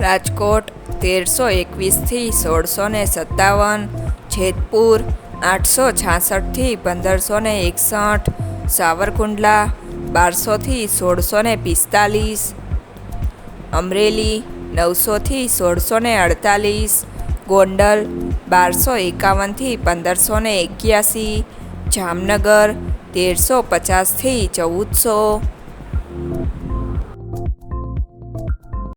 રાજકોટ તેરસો એકવીસથી સોળસો ને સત્તાવન, જેતપુર આઠસો છાસઠથી પંદરસો ને એકસઠ, સાવરકુંડલા બારસોથી સોળસો ને પિસ્તાલીસ, અમરેલી નવસોથી સોળસો ને અડતાલીસ, ગોંડલ બારસો એકાવનથી પંદરસો ને એક્યાસી, જામનગર તેરસો પચાસથી ચૌદસો